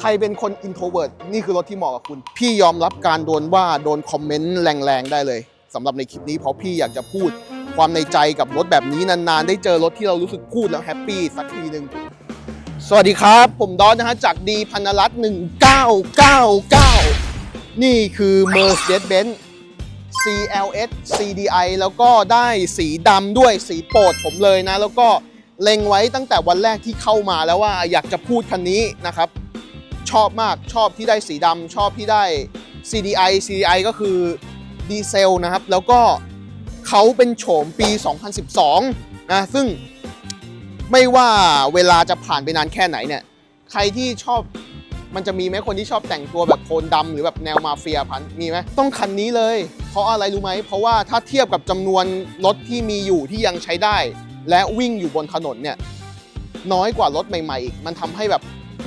ใครเป็นคน introvert นี่คือรถที่เหมาะกับคุณ พี่ยอมรับการโดนว่าโดนคอมเมนต์แรงๆ ได้เลยสำหรับในคลิปนี้เพราะพี่อยากจะพูดความในใจกับรถแบบนี้นานๆ ได้เจอรถที่เรารู้สึกพูดแล้วแฮปปี้สักทีหนึ่งสวัสดีครับ ผมดอนนะฮะจากดีพันรัตน์1999 นี่คือ Mercedes-Benz CLS CDI แล้วก็ได้สีดำด้วยสีโปรดผมเลยนะ แล้วก็เล็งไว้ตั้งแต่วันแรกที่เข้ามาแล้วว่าอยากจะพูดคันนี้นะครับ ชอบมากชอบที่ได้สีดำชอบที่ได้ CDI CDI ก็คือดีเซลนะครับ แล้วก็เขาเป็นโฉมปี 2012 นะ ซึ่งไม่ว่าเวลาจะผ่านไปนานแค่ไหนเนี่ย ใครที่ชอบมันจะมีไหมคนที่ชอบแต่งตัวแบบโทนดำหรือแบบแนวมาเฟียพันมีไหมต้องคันนี้เลย เพราะอะไรรู้ไหม เพราะว่าถ้าเทียบกับจำนวนรถที่มีอยู่ที่ยังใช้ได้ และวิ่งอยู่บนถนนเนี่ยน้อยกว่ารถใหม่ๆอีก มันทำให้แบบ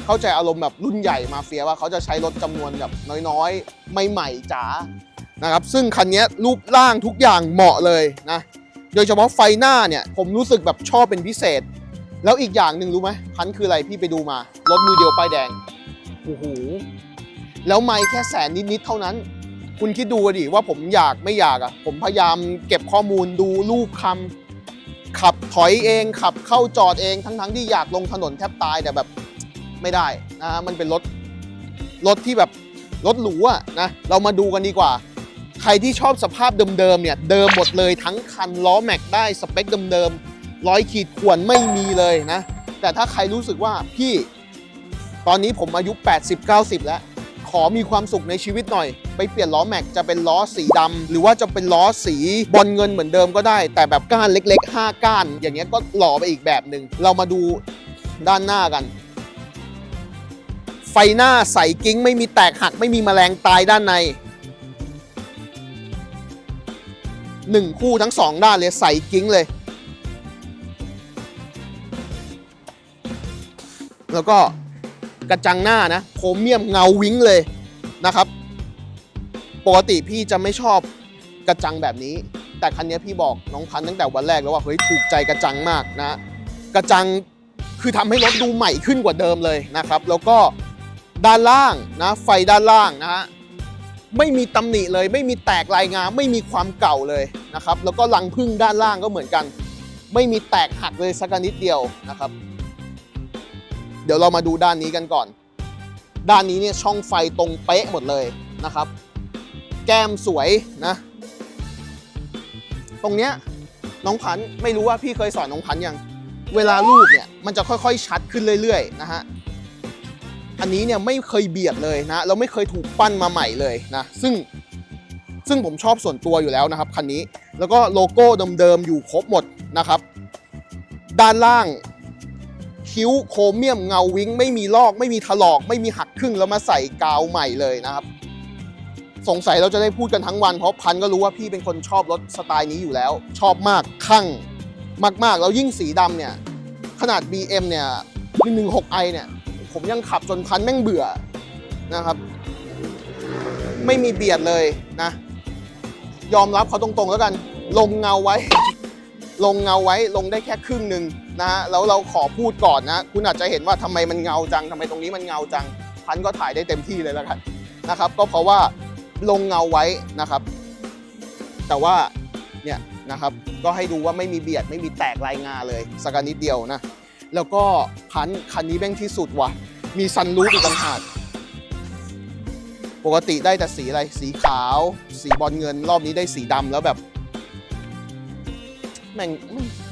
เข้าใจอารมณ์แบบรุ่นใหญ่มาเฟียว่าเขาจะใช้รถจำนวนแบบน้อยๆ ใหม่ๆจ๋านะครับซึ่งคันนี้รูปร่างทุกอย่างเหมาะเลยนะโดยเฉพาะไฟหน้าเนี่ยผมรู้สึกแบบชอบเป็นพิเศษ แล้วอีกอย่างหนึ่งรู้ไหมพันคืออะไรพี่ไปดูมารถมือเดียวป้ายแดงโอ้โหแล้วไม่แค่แสนนิดๆเท่านั้น คุณคิดดูดิว่าผมอยากไม่อยากอะ่ะผมพยายามเก็บข้อมูลดูรูปคำขับถอยเองขับเข้าจอดเองทั้งๆที่อยากลงถนนแทบตายแต่แบบ ไม่ได้นะมันเป็นรถรถที่แบบรถหรูอะนะเรามาดูกันดีกว่า ใครที่ชอบสภาพเดิมๆเนี่ยเดิมหมดเลยทั้งคันล้อแม็กได้สเปคเดิมๆร้อยขีดข่วนไม่มีเลยนะ แต่ถ้าใครรู้สึกว่าพี่ตอนนี้ผมอายุ 80-90 แล้ว ขอมีความสุขในชีวิตหน่อย ไปเปลี่ยนล้อแม็กจะเป็นล้อสีดำหรือว่าจะเป็นล้อสีบอลเงินเหมือนเดิมก็ได้ แต่แบบก้านเล็ก ๆ 5 ก้าน อย่างเงี้ยก็หล่อไปอีกแบบหนึ่งเรามาดูด้านหน้ากัน ฟหน้าใสกิ้ง ไม่มีแตกหักไม่มีแมลงตายด้านในหนึ่งคู่ทั้งสองด้านเลยใสกิ้งเลย แล้วก็กระจังหน้านะโครเมียมเงาวิ้งเลยนะครับ ปกติพี่จะไม่ชอบกระจังแบบนี้ แต่คันนี้พี่บอกน้องพันตั้งแต่วันแรกแล้วว่าเฮ้ยถูกใจกระจังมากนะ กระจังคือทำให้รถดูใหม่ขึ้นกว่าเดิมเลยนะครับ แล้วก็ ด้านล่างนะไฟด้านล่างนะฮะไม่มีตำหนิเลย ไม่มีแตกลายงามไม่มีความเก่าเลยนะครับแล้วก็รังพึ่งด้านล่างก็เหมือนกัน ไม่มีแตกหักเลยสักนิดเดียวนะครับ เดี๋ยวเรามาดูด้านนี้กันก่อน ด้านนี้เนี่ยช่องไฟตรงเป๊ะหมดเลยนะครับ แก้มสวยนะ ตรงเนี้ยน้องพันธุ์ไม่รู้ว่าพี่เคยสอนน้องพันธุ์ยังเวลารูปเนี่ยมันจะค่อยๆ ชัดขึ้นเรื่อยๆนะฮะ อันนี้เนี่ยไม่เคยเบียดเลยนะเราไม่เคยถูกปั้นมาใหม่เลยนะซึ่งซึ่งผมชอบส่วนตัวอยู่แล้วนะครับคันนี้แล้วก็โลโก้เดิมๆอยู่ครบหมดนะครับ ด้านล่างคิ้วโครเมียมเงาวิ้งไม่มีลอกไม่มีถลอก ไม่มีหักครึ่งแล้วมาใส่กาวใหม่เลยนะครับ สงสัยเราจะได้พูดกันทั้งวันเพราะพันก็รู้ว่าพี่เป็นคนชอบรถสไตล์นี้อยู่แล้ว ชอบมากคั่งมากๆแล้วยิ่งสีดำเนี่ย ขนาด BM เนี่ย 116i เนี่ย ผมยังขับจนพันแม่งเบื่อนะครับ ไม่มีเบียดเลยนะ ยอมรับเขาตรงๆแล้วกัน ลงเงาไว้ ลงเงาไว้ลงได้แค่ครึ่งหนึ่งนะฮะแล้วเราขอพูดก่อนนะ คุณอาจจะเห็นว่าทำไมมันเงาจังทำไมตรงนี้มันเงาจังพันก็ถ่ายได้เต็มที่เลยแล้วกันนะครับ ก็เพราะว่าลงเงาไว้นะครับ แต่ว่าเนี่ยนะครับ ก็ให้ดูว่าไม่มีเบียดไม่มีแตกลายงาเลยสักนิดเดียวนะ แล้วก็พันคันนี้แม่งที่สุดว่ะ มีซันรูฟอีกต่างหากปกติได้แต่สีอะไร สีขาว สีบอลเงิน รอบนี้ได้สีดำแล้วแบบ แม่ง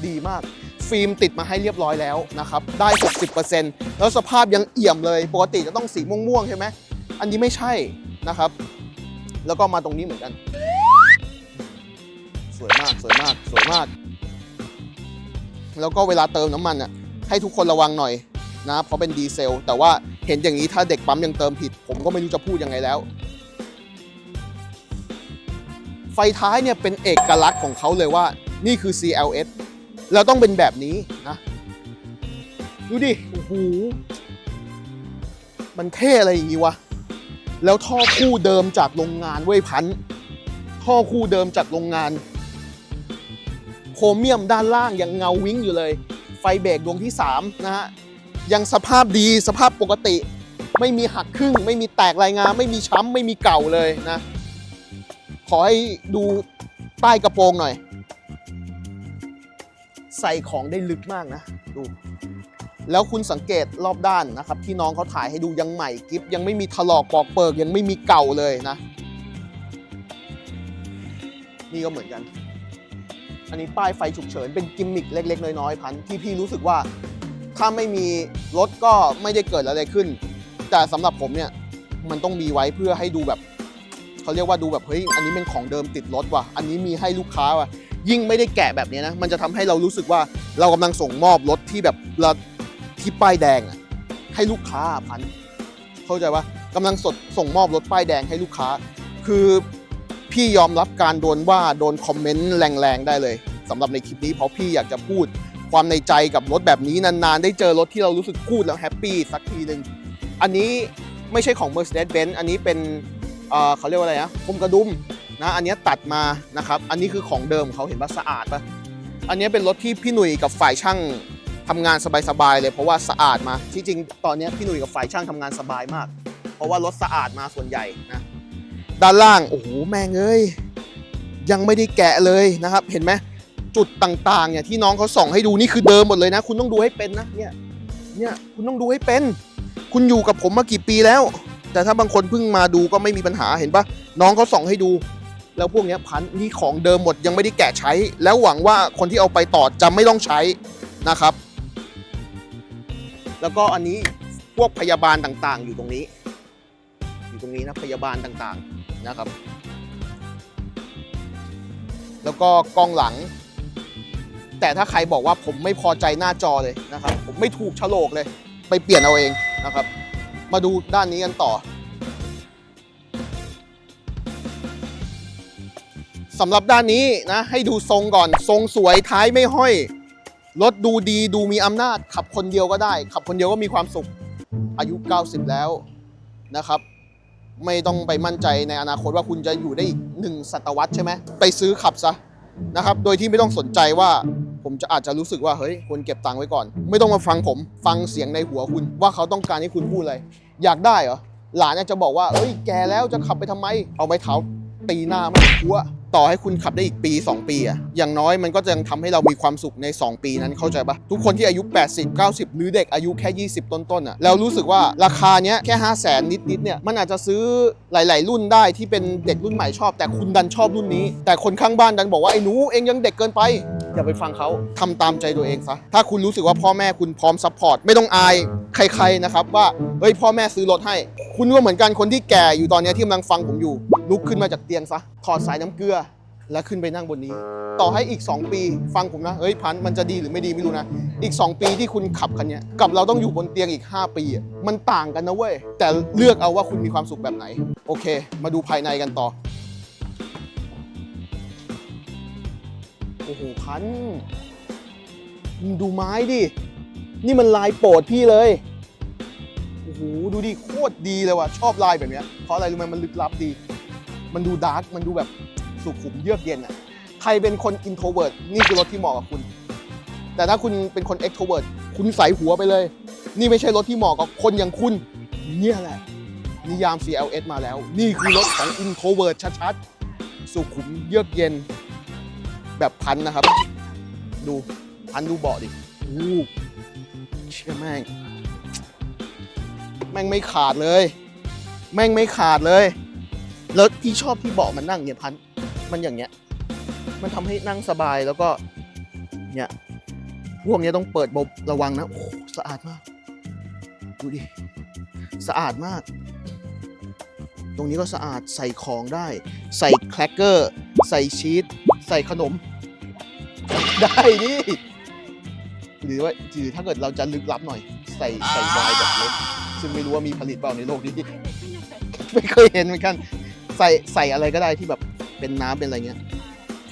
ดีมาก ฟิล์มติดมาให้เรียบร้อยแล้วนะครับ ได้ 60%แล้วสภาพยังเอี่ยมเลย ปกติจะต้องสีม่วงๆใช่ไหม อันนี้ไม่ใช่นะครับ แล้วก็มาตรงนี้เหมือนกัน สวยมาก สวยมาก สวยมาก แล้วก็เวลาเติมน้ำมันอะ ให้ทุกคนระวังหน่อยนะเพราะเป็นดีเซล แต่ว่าเห็นอย่างนี้ถ้าเด็กปั๊มยังเติมผิด ผมก็ไม่รู้จะพูดยังไงแล้ว ไฟท้ายเนี่ยเป็นเอกลักษณ์ของเขาเลยว่านี่คือ CLS แล้วต้องเป็นแบบนี้นะดูดิโอ้โหมันเท่อะไรอย่างงี้วะ แล้วท่อคู่เดิมจากโรงงานเว้ยพัน ท่อคู่เดิมจากโรงงาน โครเมียมด้านล่างยังเงาวิ้งอยู่เลย เบรกดวงที่3นะฮะยังสภาพดีสภาพปกติ ไม่มีหักครึ่ง ไม่มีแตกรายงานไม่มีช้ำไม่มีเก่าเลยนะ ขอให้ดูใต้กระโปรงหน่อย ใส่ของได้ลึกมากนะ ดู แล้วคุณสังเกตรอบด้านนะครับ ที่น้องเขาถ่ายให้ดูยังใหม่กิฟยังไม่มีถลอกปอกเปิกยังไม่มีเก่าเลยนะ นี่ก็เหมือนกัน อันนี้ป้ายไฟฉุกเฉินเป็นกิมมิคเล็ก ๆ น้อยๆพันที่พี่รู้สึกว่า ถ้าไม่มีรถก็ไม่ได้เกิดอะไรขึ้น แต่สำหรับผมเนี่ยมันต้องมีไว้เพื่อให้ดูแบบเขาเรียกว่าดูแบบเฮ้ยอันนี้เป็นของเดิมติดรถว่ะอันนี้มีให้ลูกค้าว่ะยิ่งไม่ได้แกะแบบนี้นะมันจะทำให้เรารู้สึกว่าเรากำลังส่งมอบรถที่แบบระที่ป้ายแดงให้ลูกค้าพันเข้าใจว่ากำลังสดส่งมอบรถป้ายแดงให้ลูกค้า คือ พี่ยอมรับการโดนว่าโดนคอมเมนต์แรงๆได้เลยสำหรับในคลิปนี้เพราะพี่อยากจะพูดความในใจกับรถแบบนี้นานๆ ได้เจอรถที่เรารู้สึกพูดแล้วแฮปปี้สักทีหนึ่งอันนี้ไม่ใช่ของ Mercedes-Benz อันนี้เป็นเเขาเรียกว่าอะไรนะพรมกระดุมนะอันนี้ตัดมานะครับอันนี้คือของเดิมเขาเห็นว่าสะอาดปะอันนี้เป็นรถที่พี่หนุ่ยกับฝ่ายช่างทำงานสบายๆเลย เพราะว่าสะอาดมาที่จริงตอนนี้พี่หนุ่ยกับฝ่ายช่างทำงานสบายมาก เพราะว่ารถสะอาดมาส่วนใหญ่นะ ด้านล่าง โอ้โห แม่งเอ้ย ยังไม่ได้แกะเลยนะครับ เห็นไหมจุดต่างๆเนี่ยที่น้องเขาส่องให้ดูนี่คือเดิมหมดเลยนะ คุณต้องดูให้เป็นนะเนี่ยเนี่ยคุณต้องดูให้เป็น คุณอยู่กับผมมากี่ปีแล้ว แต่ถ้าบางคนเพิ่งมาดูก็ไม่มีปัญหาเห็นปะน้องเขาส่องให้ดู แล้วพวกเนี้ยพันนี่ของเดิมหมดยังไม่ได้แกะใช้ แล้วหวังว่าคนที่เอาไปต่อจะไม่ต้องใช้นะครับ แล้วก็อันนี้พวกพยาบาลต่างๆ อยู่ตรงนี้ อยู่ตรงนี้นะพยาบาลต่างๆ นะครับ แล้วก็กล้องหลัง แต่ถ้าใครบอกว่าผมไม่พอใจหน้าจอเลยนะครับ ผมไม่ถูกโฉลกเลย ไปเปลี่ยนเอาเองนะครับ มาดูด้านนี้กันต่อสำหรับด้านนี้นะให้ดูทรงก่อนทรงสวยท้ายไม่ห้อย รถดูดีดูมีอำนาจ ขับคนเดียวก็ได้ ขับคนเดียวก็มีความสุขอายุ 90 แล้วนะครับ ไม่ต้องไปมั่นใจในอนาคตว่าคุณจะอยู่ได้อีกหนึ่งศตวรรษใช่ไหมไปซื้อขับซะนะครับโดยที่ไม่ต้องสนใจว่าผมจะอาจจะรู้สึกว่าเฮ้ยควรเก็บตังค์ไว้ก่อน ไม่ต้องมาฟังผมฟังเสียงในหัวคุณว่าเขาต้องการให้คุณพูดอะไรอยากได้เหรอหลานอาจจะบอกว่าเอ้ยแกแล้วจะขับไปทำไม เอาไม้เท้าตีหน้าไม่พัว ต่อให้คุณขับได้อีกปี 2 ปีอะอย่างน้อยมันก็จะยังทำให้เรามีความสุขใน 2 ปีนั้นเข้าใจปะทุกคนที่อายุ 80 90 หรือเด็กอายุแค่ 20 ต้นๆอะแล้วรู้สึกว่าราคาเนี้ยแค่ 5 0 0แสนนิดๆเนี่ยมันอาจจะซื้อหลาย ๆ รุ่นได้ที่เป็นเด็กรุ่นใหม่ชอบ แต่คุณดันชอบรุ่นนี้ แต่คนข้างบ้านดันบอกว่าไอ้หนูเองยังเด็กเกินไป อย่าไปฟังเขาทำตามใจตัวเองซะถ้าคุณรู้สึกว่าพ่อแม่คุณพร้อมซัพพอร์ตไม่ต้องอายใครๆนะครับว่าเฮ้ยพ่อแม่ซื้อรถให้ คุณก็เหมือนกันคนที่แก่อยู่ตอนเนี้ยที่กำลังฟังผมอยู่ ลุกขึ้นมาจากเตียงซะถอดสายน้ำเกลือ แล้วขึ้นไปนั่งบนนี้ ต่อให้อีก 2 ปีฟังผมนะเฮ้ยพันธุ์มันจะดีหรือไม่ดีไม่รู้นะ อีก 2 ปีที่คุณขับคันเนี้ยกับเราต้องอยู่บนเตียงอีก 5 ปีอะมันต่างกันนะเว้ยแต่เลือกเอาว่าคุณมีความสุขแบบไหน โอเค มาดูภายในกันต่อ โอ้โหพันดูไม้ดิ นี่มันลายโปรดพี่เลย โอ้โห ดูดิ โคตรดีเลยว่ะ ชอบลายแบบเนี้ย เพราะอะไรรู้ไหมมันลึกลับดี มันดูดาร์ก มันดูแบบสุขุมเยือกเย็นอะใครเป็นคนอินโทรเวิร์ดนี่คือรถที่เหมาะกับคุณ แต่ถ้าคุณเป็นคนเอ็กโทรเวิร์ดคุณใส่หัวไปเลย นี่ไม่ใช่รถที่เหมาะกับคนอย่างคุณ เนี่ยแหละ นิยาม CLS มาแล้ว นี่คือรถของอินโทรเวิร์ดชัดๆ สุขุมเยือกเย็น แบบพันนะครับ ดูพันดูเบาะดิโอ้โหเชื่อแม่ง แม่งไม่ขาดเลย แม่งไม่ขาดเลยแล้วที่ชอบที่เบาะมันนั่งเนี่ยพันมันอย่างเงี้ย มันทำให้นั่งสบายแล้วก็เนี่ยพวกเนี้ยต้องเปิดบบระวังนะ โอ้โหสะอาดมาก ดูดิ สะอาดมาก ตรงนี้ก็สะอาดใส่ของได้ ใส่แครกเกอร์ ใส่ชีสใส่ขนม ได้ดิหรือว่าหรือถ้าเกิดเราจะลึกลับหน่อย ใส่ใส่ไวน์แบบเล็กซึ่งไม่รู้ว่ามีผลิตเปล่าในโลกนี้ไม่เคยเห็นเหมือนกัน ใส่ใส่อะไรก็ได้ที่แบบเป็นน้ำเป็นอะไรเงี้ย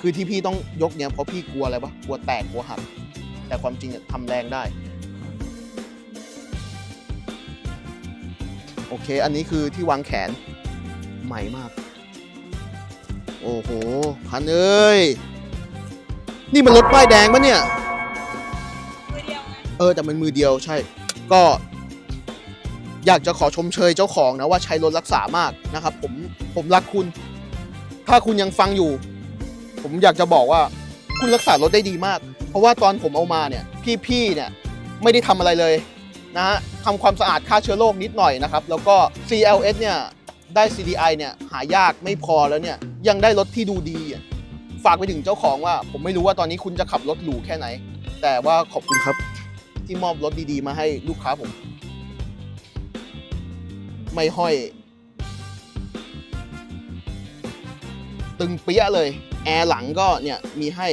คือที่พี่ต้องยกเนี้ยเพราะพี่กลัวอะไรปะกลัวแตกกลัวหักแต่ความจริงอะทำแรงได้ โอเค อันนี้คือที่วางแขน ใหม่มาก โอ้โห พันเอ้ย นี่มันรถป้ายแดงปะเนี่ย มือเดียวไงเออ แต่มันมือเดียวใช่ ก็ อยากจะขอชมเชยเจ้าของนะว่าใช้รถรักษามากนะครับ ผมผมรักคุณ ถ้าคุณยังฟังอยู่ ผมอยากจะบอกว่า คุณรักษารถได้ดีมาก เพราะว่าตอนผมเอามาเนี่ยพี่ๆเนี่ย ไม่ได้ทำอะไรเลยนะฮะทำความสะอาดฆ่าเชื้อโรคนิดหน่อยนะครับ แล้วก็ CLS เนี่ย ได้ CDI เนี่ยหายากไม่พอแล้วเนี่ยยังได้รถที่ดูดีอะฝากไปถึงเจ้าของว่า ผมไม่รู้ว่าตอนนี้คุณจะขับรถหรูแค่ไหน แต่ว่าขอบคุณครับ ที่มอบรถดีๆ มาให้ลูกค้าผม ไม่ห้อย ตึงเปี้ยเลย แอร์หลังก็เนี่ยมีให้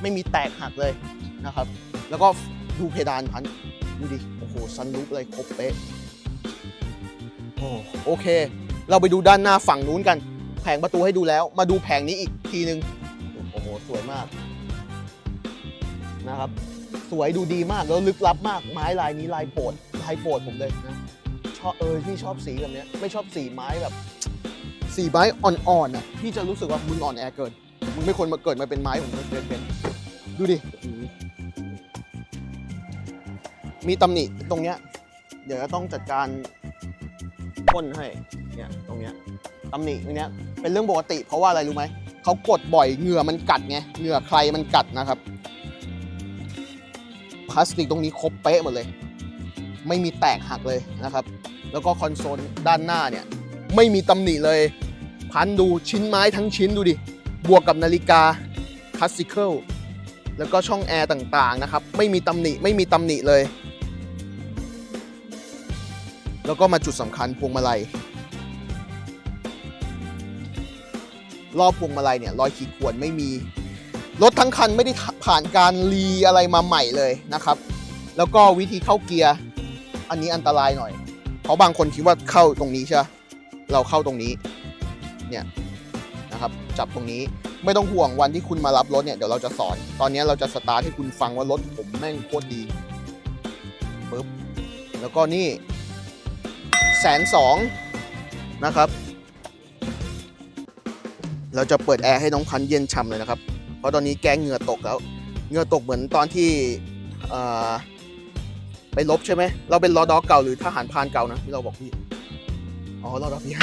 ไม่มีแตกหักเลยนะครับ แล้วก็ดูเพดานพันดูดิ โอ้โหซันรูปเลยครบเป๊ะโอ้โอเค เราไปดูด้านหน้าฝั่งนู้นกัน แผงประตูให้ดูแล้ว มาดูแผงนี้อีกทีนึง โอ้โห สวยมาก นะครับ สวยดูดีมาก แล้วลึกลับมาก ไม้ลายนี้ลายโปรดลายโปรดผมเลยนะชอบเออพี่ชอบสีแบบนี้ไม่ชอบสีไม้แบบ สีไม้อ่อนๆอะพี่จะรู้สึกว่ามึงอ่อนแอเกิน มึงไม่ควรมาเกิดมาเป็นไม้ผมเป็นเป็นดูดิ มีตำหนิตรงเนี้ย เดี๋ยวจะต้องจัดการพ่นให้ เนี่ยตรงเนี้ยตำหนิตรงเนี้ยเป็นเรื่องปกติเพราะว่าอะไรรู้ไหมเขากดบ่อยเหงื่อมันกัดไงเหงื่อใครมันกัดนะครับพลาสติกตรงนี้ครบเป๊ะหมดเลย ไม่มีแตกหักเลยนะครับ แล้วก็คอนโซลด้านหน้าเนี่ยไม่มีตำหนิเลยพันดูชิ้นไม้ทั้งชิ้นดูดิ บวกกับนาฬิกาคลาสสิคลแล้วก็ช่องแอร์ต่างๆนะครับ ไม่มีตำหนิไม่มีตำหนิเลย แล้วก็มาจุดสำคัญพวงมาลัย รอบพวงมาลัยเนี่ยรอยขีดข่วนไม่มี รถทั้งคันไม่ได้ผ่านการรีอะไรมาใหม่เลยนะครับ แล้วก็วิธีเข้าเกียร์อันนี้อันตรายหน่อย เพราะบางคนคิดว่าเข้าตรงนี้ใช่เราเข้าตรงนี้เนี่ยนะครับจับตรงนี้ไม่ต้องห่วงวันที่คุณมารับรถเนี่ยเดี๋ยวเราจะสอน ตอนนี้เราจะสตาร์ทให้คุณฟังว่ารถผมแม่งโคตรดีปึ๊บแล้วก็นี่แสนสองนะครับ เราจะเปิดแอร์ให้น้องพันธ์เย็นฉ่ำเลยนะครับ เพราะตอนนี้แกเหงื่อตกแล้ว เหงื่อตกเหมือนตอนที่ไปลบใช่ไหม เราเป็นรอดอเก่าหรือทหารพานเก่านะที่เราบอกพี่ อ๋อรอดอพี่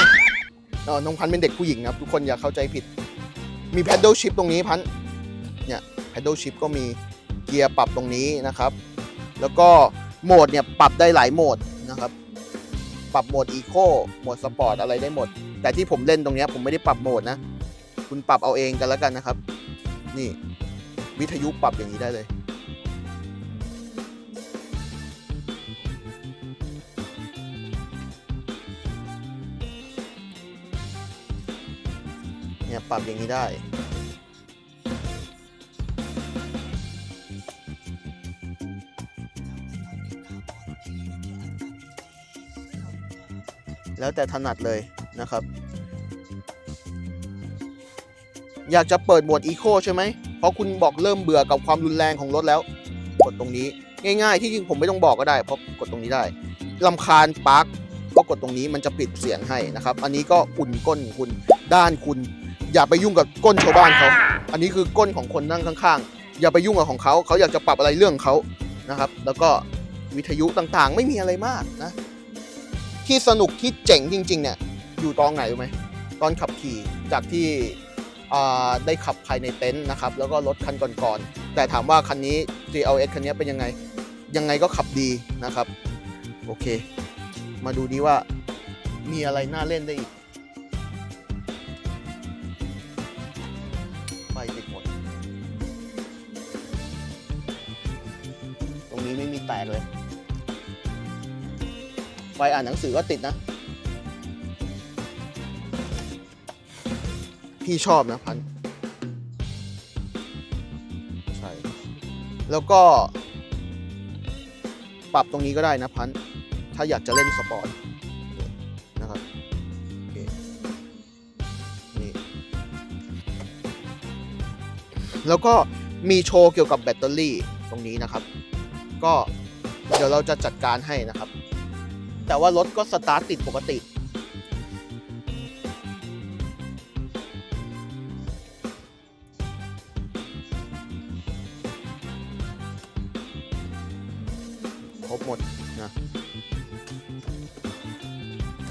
น้องพันธ์เป็นเด็กผู้หญิงนะครับ ทุกคนอย่าเข้าใจผิด มี paddle shift ตรงนี้พันธุ์เนี่ย paddle shift ก็มีเกียร์ปรับตรงนี้นะครับ แล้วก็โหมดเนี่ยปรับได้หลายโหมดนะครับ ปรับโหมด Eco โหมด Sport อะไรได้หมด แต่ที่ผมเล่นตรงนี้ผมไม่ได้ปรับโหมดนะ คุณปรับเอาเองกันแล้วกันนะครับ นี่วิทยุปรับอย่างนี้ได้เลย เนี่ยปรับอย่างนี้ได้แล้วแต่ถนัดเลยนะครับ อยากจะเปิดโหมดอีโคใช่ไหม เพราะคุณบอกเริ่มเบื่อกับความรุนแรงของรถแล้ว กดตรงนี้ง่าย ๆ ที่จริงผมไม่ต้องบอกก็ได้ เพราะกดตรงนี้ได้ลำคาญปลั๊กก็กดตรงนี้มันจะปิดเสียงให้นะครับ อันนี้ก็อุ่นก้นคุณด้านคุณ อย่าไปยุ่งกับก้นชาวบ้านเขา อันนี้คือก้นของคนนั่งข้างๆ อย่าไปยุ่งกับของเขา เขาอยากจะปรับอะไรเรื่องเขานะครับ แล้วก็วิทยุต่างๆ ไม่มีอะไรมากนะ ที่สนุกที่เจ๋งจริง ๆ เนี่ยอยู่ตอนไหนรู้ไหมตอนขับขี่จากที่ ได้ขับภายในเต็นท์นะครับแล้วก็รถคันก่อนๆแต่ถามว่าคันนี้ GLS คันนี้เป็นยังไง ยังไงก็ขับดีนะครับ โอเค มาดูดีว่ามีอะไรน่าเล่นได้อีกไฟติดหมด ตรงนี้ไม่มีแตกเลย ไฟอ่านหนังสือก็ติดนะ พี่ชอบนะพันธ์ใช่แล้วก็ ปรับตรงนี้ก็ได้นะพันธ์ถ้าอยากจะเล่นสปอร์ตนะครับนี่แล้วก็มีโชว์เกี่ยวกับแบตเตอรี่ตรงนี้นะครับ ก็เดี๋ยวเราจะจัดการให้นะครับ แต่ว่ารถก็สตาร์ทติดปกติ ครบหมดนะ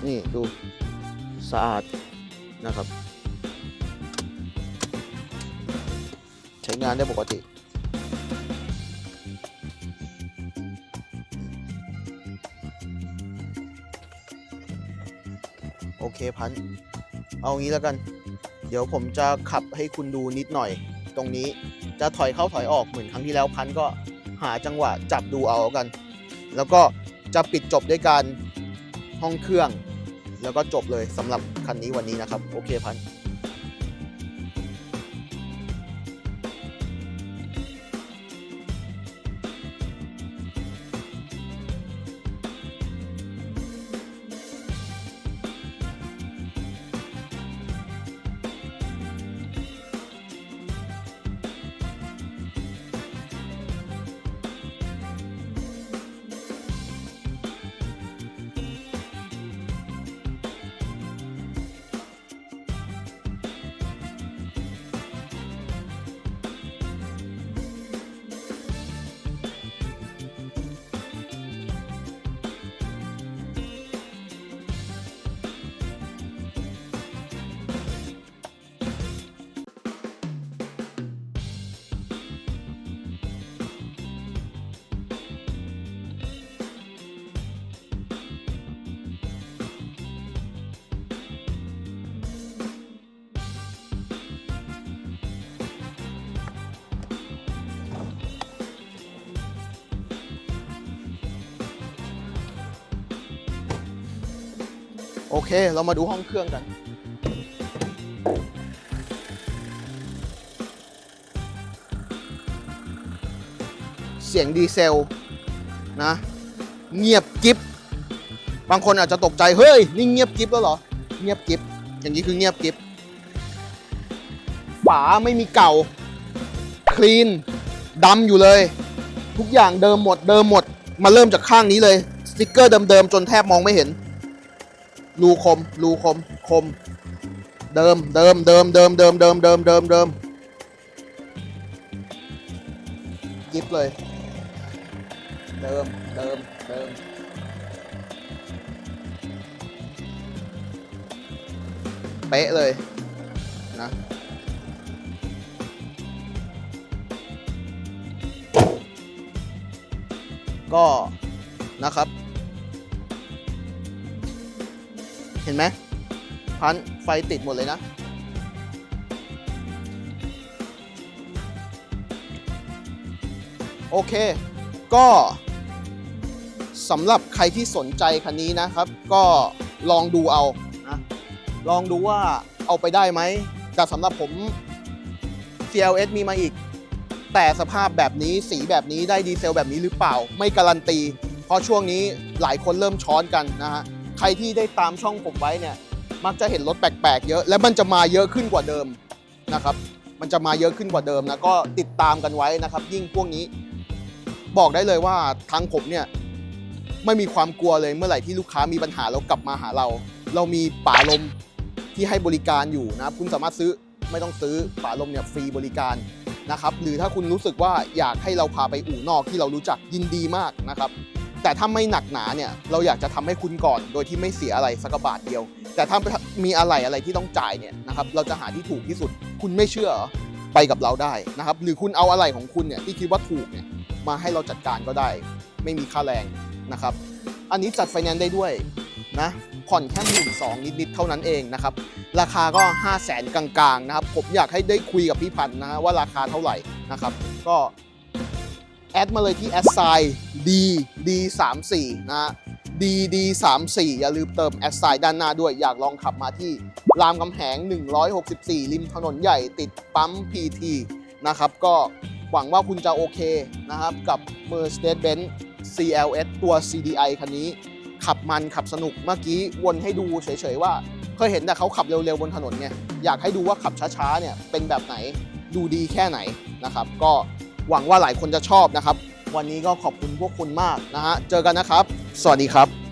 นี่ดูสะอาดนะครับ ใช้งานได้ปกติ โอเคพัน เอางี้แล้วกัน เดี๋ยวผมจะขับให้คุณดูนิดหน่อย ตรงนี้จะถอยเข้าถอยออกเหมือนครั้งที่แล้วพันก็หาจังหวะจับดูเอากัน แล้วก็จะปิดจบด้วยการห้องเครื่อง แล้วก็จบเลยสำหรับคันนี้วันนี้นะครับ โอเคพัน โอเค เรามาดูห้องเครื่องกัน เสียงดีเซลนะ เงียบกิฟบางคนอาจจะตกใจ เฮ้ย นี่เงียบกิฟแล้วเหรอ เงียบกิฟอย่างนี้คือเงียบกิฟฝาไม่มีเก่า คลีนดำอยู่เลย ทุกอย่างเดิมหมดเดิมหมด มาเริ่มจากข้างนี้เลย สติกเกอร์เดิมๆ จนแทบมองไม่เห็น รูคม รูคม คม เดิม เดิม เดิม เดิม เดิม เดิม เดิม เดิม เดิมกิฟเลย เดิม เดิม เดิม เป๊ะเลยนะก็นะครับ ห็นไหมพันไฟติดหมดเลยนะ โอเค ก็สำหรับใครที่สนใจคันนี้นะครับ ก็ลองดูเอานะลองดูว่าเอาไปได้ไหมแต่สำหรับผม CLS มีมาอีก แต่สภาพแบบนี้สีแบบนี้ได้ดีเซลแบบนี้หรือเปล่า ไม่การันตี เพราะช่วงนี้หลายคนเริ่มช้อนกันนะฮะ ใครที่ได้ตามช่องผมไว้เนี่ย มักจะเห็นรถแปลกๆเยอะ และมันจะมาเยอะขึ้นกว่าเดิมนะครับ มันจะมาเยอะขึ้นกว่าเดิมนะ ก็ติดตามกันไว้นะครับ ยิ่งพวกนี้ บอกได้เลยว่าทางผมเนี่ยไม่มีความกลัวเลยเมื่อไหร่ที่ลูกค้ามีปัญหาแล้วกลับมาหาเรา เรามีป่าลมที่ให้บริการอยู่นะครับ คุณสามารถซื้อไม่ต้องซื้อป่าลมเนี่ยฟรีบริการนะครับ หรือถ้าคุณรู้สึกว่าอยากให้เราพาไปอู่นอกที่เรารู้จักยินดีมากนะครับ แต่ถ้าไม่หนักหนาเนี่ยเราอยากจะทำให้คุณก่อน โดยที่ไม่เสียอะไรสักบาทเดียว แต่ถ้ามีอะไรอะไรที่ต้องจ่ายเนี่ยนะครับเราจะหาที่ถูกที่สุด คุณไม่เชื่อไปกับเราได้นะครับ หรือคุณเอาอะไรของคุณเนี่ยที่คิดว่าถูกเนี่ยมาให้เราจัดการก็ได้ ไม่มีค่าแรงนะครับ อันนี้จัดไฟแนนซ์ได้ด้วยนะผ่อนแค่หมื่นสองนิดๆเท่านั้นเองนะครับ ราคาก็ 5 0 0แสนกลางๆนะครับ ผมอยากให้ได้คุยกับพี่พันธ์นะว่าราคาเท่าไหร่นะครับ ก็ แอดมาเลยที่แอดไซน์ d d 3 4นะฮะ d d 3 4อย่าลืมเติมแอดไซน์ด้านหน้าด้วย อยากลองขับมาที่รามคำแหง 164 ริมถนนใหญ่ติดปั๊ม PT นะครับก็หวังว่าคุณจะโอเคนะครับกับ Mercedes-Benz CLS ตัว CDI คันนี้ ขับมันขับสนุกเมื่อกี้วนให้ดูเฉยๆว่า เคยเห็นแต่เขาขับเร็วๆบนถนนไงอยากให้ดูว่าขับช้าๆเนี่ยเป็นแบบไหนดูดีแค่ไหนนะครับ ก็ หวังว่าหลายคนจะชอบนะครับ วันนี้ก็ขอบคุณพวกคุณมากนะฮะ เจอกันนะครับ สวัสดีครับ